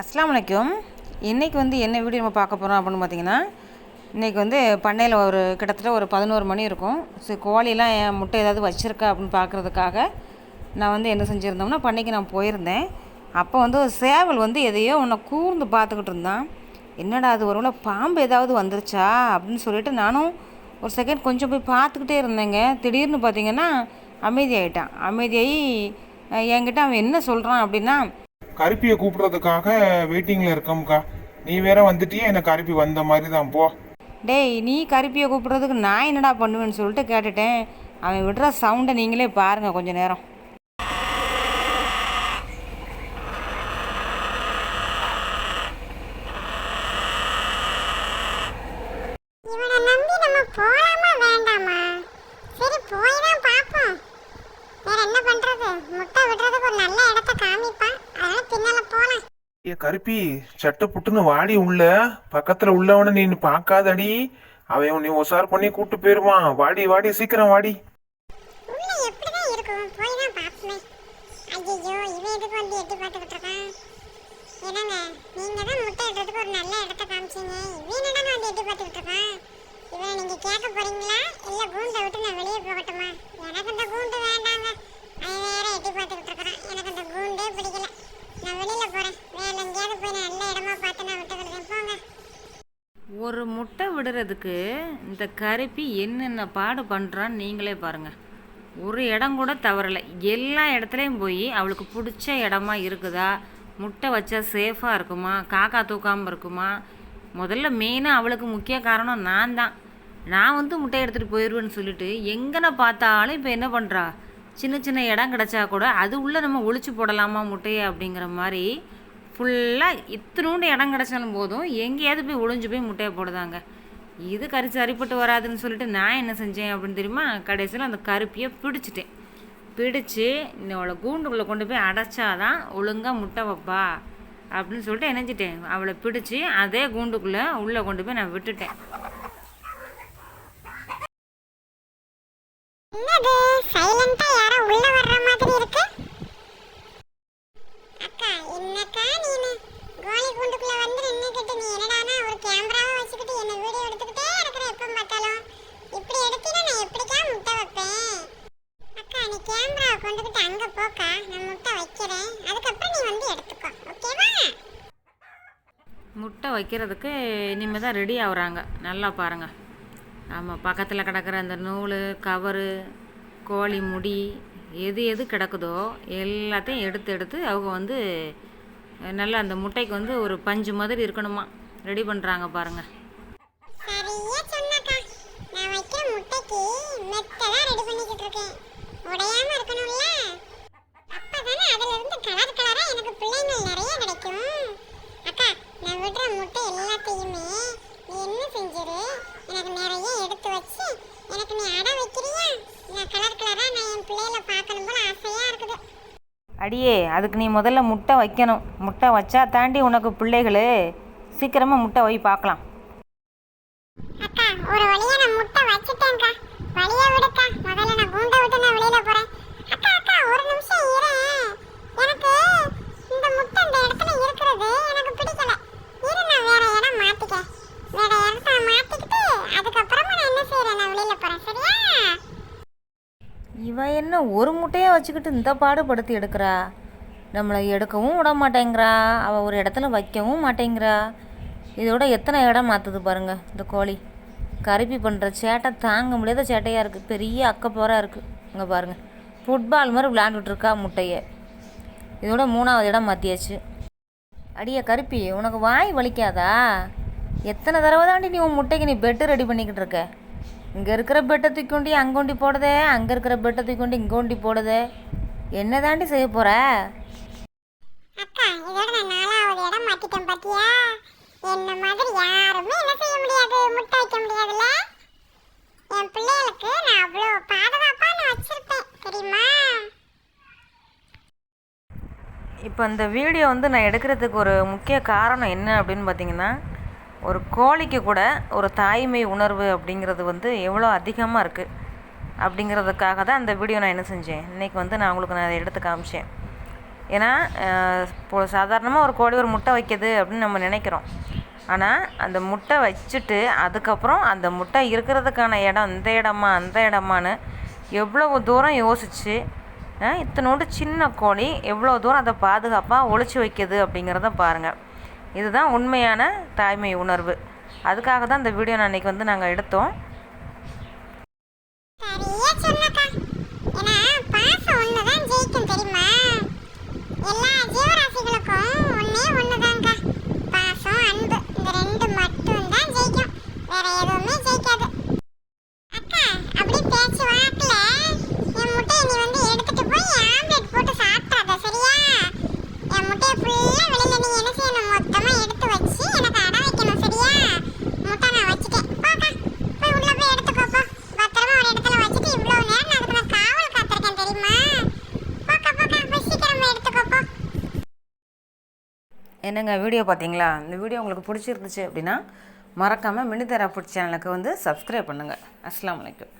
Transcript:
அஸ்லாம் வலைக்கும் இன்றைக்கி வந்து என்ன வீடியோ நம்ம பார்க்க போகிறோம் அப்படின்னு பார்த்தீங்கன்னா இன்றைக்கி வந்து பண்ணையில் ஒரு கிட்டத்தட்ட ஒரு பதினோரு மணி இருக்கும். சரி கோழிலாம் என் முட்டை ஏதாவது வச்சுருக்கா அப்படின்னு பார்க்குறதுக்காக நான் வந்து என்ன செஞ்சுருந்தோம்னா பண்ணைக்கு நான் போயிருந்தேன். அப்போ வந்து ஒரு சேவல் வந்து எதையோ ஒன்று கூர்ந்து பார்த்துக்கிட்டு இருந்தான். என்னடா அது ஒருவேளை பாம்பு ஏதாவது வந்துருச்சா அப்படின்னு சொல்லிட்டு நானும் ஒரு செகண்ட் கொஞ்சம் போய் பார்த்துக்கிட்டே இருந்தேங்க. திடீர்னு பார்த்தீங்கன்னா அமைதியாயிட்டான். அமைதியாகி என்கிட்ட அவன் என்ன சொல்கிறான் அப்படின்னா கருப்பியை கூப்பிடுறதுக்காக வெயிட்டிங்கில் இருக்கம்க்கா. நீ வேற வந்துட்டியே எனக்கு கருப்பி வந்த மாதிரி தான் போ. டேய் நீ கருப்பியை கூப்பிட்றதுக்கு நான் என்னடா பண்ணுவேன்னு சொல்லிட்டு கேட்டுட்டேன். அவன் விடுற சவுண்டை நீங்களே பாருங்கள் கொஞ்ச நேரம் இவனை நம்பி நம்ம போலாமா வேண்டாமா சரி போய் தான் பார்ப்போம் வேற என்ன பண்றது முட்டை விடுறதுக்கு ஒரு நல்ல இடத்த காமிப்பான் அதனால பின்னால போலாம் ஏ கருப்பி சட்டை புட்டுன்னு வாடி உள்ள. பக்கத்துல உள்ளவனை நீ பார்க்காதடி. அவன் உன்னை உசார் பண்ணி கூட்டு போயிருவான். வாடி வாடி சீக்கிரம் வாடி. நீங்க தான் முட்டை ஒரு நல்ல இடத்த காமிச்சீங்க. இவன் வந்து எட்டி பார்த்துக்கிட்டு இருக்கான்? நீங்க கேட்க போறீங்களா இல்ல கூண்டை விட்டு நான் வெளியே போகட்டுமா எனக்கு அந்த கூண்டு வேண்டாங்க அவன் வேற எட்டி பார்த்துக்கிட்டு இருக்கிறான் எனக்கு அந்த கூண்டே பிடிக்கல நான் வெளியில போறேன் வேற எங்கேயாவது போய் நான் நல்ல இடமா பார்த்து நான் விட்டுக்கிறேன் போங்க ஒரு முட்டை விடுறதுக்கு இந்த கருப்பி என்னென்ன பாடு பண்ணுறான்னு நீங்களே பாருங்கள் ஒரு இடம் கூட தவறலை. எல்லா இடத்துலையும் போய் அவளுக்கு பிடிச்ச இடமா இருக்குதா? முட்டை வச்சா சேஃபாக இருக்குமா? காக்கா தூக்காமல் இருக்குமா? முதல்ல மெயினாக அவளுக்கு முக்கிய காரணம் நான் தான். நான் வந்து முட்டை எடுத்துகிட்டு போயிடுவேன்னு சொல்லிட்டு எங்கன பார்த்தாலும் இப்போ என்ன பண்ணுறா சின்ன சின்ன இடம் கிடச்சா கூட அது உள்ளே நம்ம ஒழிச்சு போடலாமா முட்டையை அப்படிங்கிற மாதிரி ஃபுல்லாக இத்தினூண்டு இடம் கிடச்சாலும் போதும் எங்கேயாவது போய் ஒளிஞ்சு போய் முட்டையை போடுதாங்க. இது கறி சரிப்பட்டு வராதுன்னு சொல்லிட்டு நான் என்ன செஞ்சேன் அப்படின்னு தெரியுமா? கடைசியில் அந்த கருப்பியை பிடிச்சிட்டேன். பிடிச்சி அவளை கூண்டுக்குள்ளே கொண்டு போய் அடைச்சாதான் ஒழுங்காக முட்டை வைப்பா அப்படின்னு சொல்லிட்டு இணைஞ்சிட்டேன். அவளை பிடிச்சி அதே கூண்டுக்குள்ளே உள்ளே கொண்டு போய் நான் விட்டுட்டேன் என்னது சைலண்டா யாரோ உள்ள வர்ற மாதிரி இருக்கு அக்கா என்னக்கா நீனு கோலி குண்டுக்குள்ள வந்து நின்னுக்கிட்டு நீ என்னடானா ஒரு கேமராவை வச்சுக்கிட்டு என்ன வீடியோ எடுத்துக்கிட்டே இருக்கிற எப்ப பார்த்தாலும் இப்படி எடுத்தீனா நான் எப்படிக்கா முட்டை வைப்பேன் அக்கா நீ கேமராவை கொண்டுகிட்டு அங்க போக்கா நான் முட்டை வைக்கிறேன் அதுக்கப்புறம் நீ வந்து எடுத்துக்கோ ஓகேவா முட்டை வைக்கிறதுக்கு இனிமேல் தான் ரெடி ஆகுறாங்க நல்லா பாருங்கள் ஆமாம் பக்கத்தில் கிடக்கிற அந்த நூல் கவரு கோழி முடி எது எது கிடக்குதோ எல்லாத்தையும் எடுத்து எடுத்து அவங்க வந்து நல்லா அந்த முட்டைக்கு வந்து ஒரு பஞ்சு மாதிரி இருக்கணுமா? ரெடி பண்ணுறாங்க பாருங்கள் உடையாம இருக்கணும்ல. அப்பதானே அதுல இருந்து கலர் கலரா எனக்கு பிள்ளைங்கள் நிறைய கிடைக்கும். நான் விடுற முட்டை எல்லாத்தையுமே நீ என்ன செஞ்சிரு? எனக்கு நிறைய எடுத்து வச்சு எனக்கு நீ அடை வைக்கிறியா? நான் கலர் கலரா நான் என் பிள்ளைகளை பார்க்கணும் போல ஆசையா இருக்குது. அடியே அதுக்கு நீ முதல்ல முட்டை வைக்கணும். முட்டை வச்சா தாண்டி உனக்கு பிள்ளைகள் சீக்கிரமாக முட்டை வை பார்க்கலாம். அக்கா ஒரு வழியா நான் முட்டை வச்சுட்டேன்க்கா வழியா விடுக்கா முதல்ல நான் கூண்டை விட்டு நான் வெளியில போறேன் அக்கா அக்கா ஒரு நிமிஷம் இரு எனக்கு இந்த முட்டை இந்த இடத்துல இருக்கிறது எனக்கு பிடிக்கல இரு நான் வேற இடம் மாத்திக்க வேற இடத்த மாத்திக்கிட்டு அதுக்கப்புறமா நான் என்ன செய்யறேன் நான் வெளியில போறேன் சரியா இவன் என்ன ஒரு முட்டையை வச்சுக்கிட்டு இந்த பாடுபடுத்தி எடுக்கிறா? நம்மளை எடுக்கவும் விட மாட்டேங்கிறா. அவள் ஒரு இடத்துல வைக்கவும் மாட்டேங்கிறா. இதோட எத்தனை இடம் மாற்றுது பாருங்க இந்த கோழி. கருப்பி பண்ணுற சேட்டை தாங்க முடியாத சேட்டையாக இருக்குது பெரிய அக்கப்போராக இருக்குது இங்கே பாருங்கள் ஃபுட்பால் மாதிரி விளாண்டுட்ருக்கா முட்டையை. இதோட மூணாவது இடம் மாற்றியாச்சு அடியே கருப்பி உனக்கு வாய் வலிக்காதா? எத்தனை தடவை தாண்டி நீ உன் முட்டைக்கு நீ பெட்டு ரெடி பண்ணிக்கிட்டு இருக்க? இங்கே இருக்கிற பெட்டை தூக்கொண்டி அங்கோண்டி போடுதே அங்கே இருக்கிற பெட்டை தூக்கொண்டி இங்கோண்டி போடுதே. என்ன தாண்டி செய்ய போகிற அக்கா இதோட நான் நாலாவது இடம் மாத்திட்டேன் பாத்தியா? என்ன மாதிரி யாருமே என்ன செய்ய முடியாது முட்டை வைக்க முடியாதுல்ல? என் பிள்ளைகளுக்கு நான் அவ்வளோ பாதுகாப்பா நான் வச்சிருப்பேன் தெரியுமா? இப்போ இந்த வீடியோ வந்து நான் எடுக்கிறதுக்கு ஒரு முக்கிய காரணம் என்ன அப்படின்னு பார்த்தீங்கன்னா ஒரு கோழிக்கு கூட ஒரு தாய்மை உணர்வு அப்படிங்கிறது வந்து எவ்வளோ அதிகமாக இருக்குது அப்படிங்கிறதுக்காக தான் அந்த வீடியோ நான் என்ன செஞ்சேன். இன்றைக்கி வந்து நான் உங்களுக்கு நான் அதை எடுத்து காமிச்சேன். ஏன்னா இப்போ சாதாரணமாக ஒரு கோழி ஒரு முட்டை வைக்கிது அப்படின்னு நம்ம நினைக்கிறோம். ஆனால் அந்த முட்டை வச்சுட்டு அதுக்கப்புறம் அந்த முட்டை இருக்கிறதுக்கான இடம் இந்த இடமா அந்த இடமான்னு எவ்வளவு தூரம் யோசித்து இத்தனோடு சின்ன கோழி எவ்வளோ தூரம் அதை பாதுகாப்பாக ஒழிச்சு வைக்கிது அப்படிங்கிறத பாருங்கள் இதுதான் உண்மையான தாய்மை உணர்வு. அதுக்காக தான் இந்த வீடியோ நான் இன்றைக்கி வந்து நாங்கள் எடுத்தோம் சரியா சொன்னக்கா ஏன்னா பாசம் ஒண்ணுதான் ஜெயிக்கும் தெரியுமா எல்லா ஜீவராசிகளுக்கும் ஒண்ணே ஒண்ணுதாங்க பாசம் அன்பு இந்த ரெண்டு மட்டும் தான் ஜெயிக்கும் வேற எதுவுமே ஜெயிக்காது அக்கா அப்படியே பேச்சு வாக்குல என் முட்டையை நீ வந்து எடுத்துட்டு போய் ஆம்லெட் போட்டு சாப்பிடாத சரியா என் முட்டையை ஃபுல்லா வெளியில நீ என்ன செய்யணும் மொத்தமா எடுத்து வச்சு எனக்கு அடை வைக்கணும் சரியா முட்டை நான் வச்சுட்டேன் போக்கா போய் உள்ள போய் எடுத்துக்கோ போ பத்திரமா ஒரு இடத்துல வச்சுட்டு இவ்வளவு நேரம் நான் அதுக்கு நான் காவல் காத்திருக்கேன் தெரியுமா போக்கா போக்கா போய் சீக்கிரமா எடுத்துக்கோ போ என்னங்க வீடியோ பார்த்தீங்களா? இந்த வீடியோ உங்களுக்கு பிடிச்சிருந்துச்சு அப்படின்னா மறக்காமல் மினிதரா ஃபுட் சேனலுக்கு வந்து சப்ஸ்கிரைப் பண்ணுங்கள் அஸ்லாம் வலைக்கம்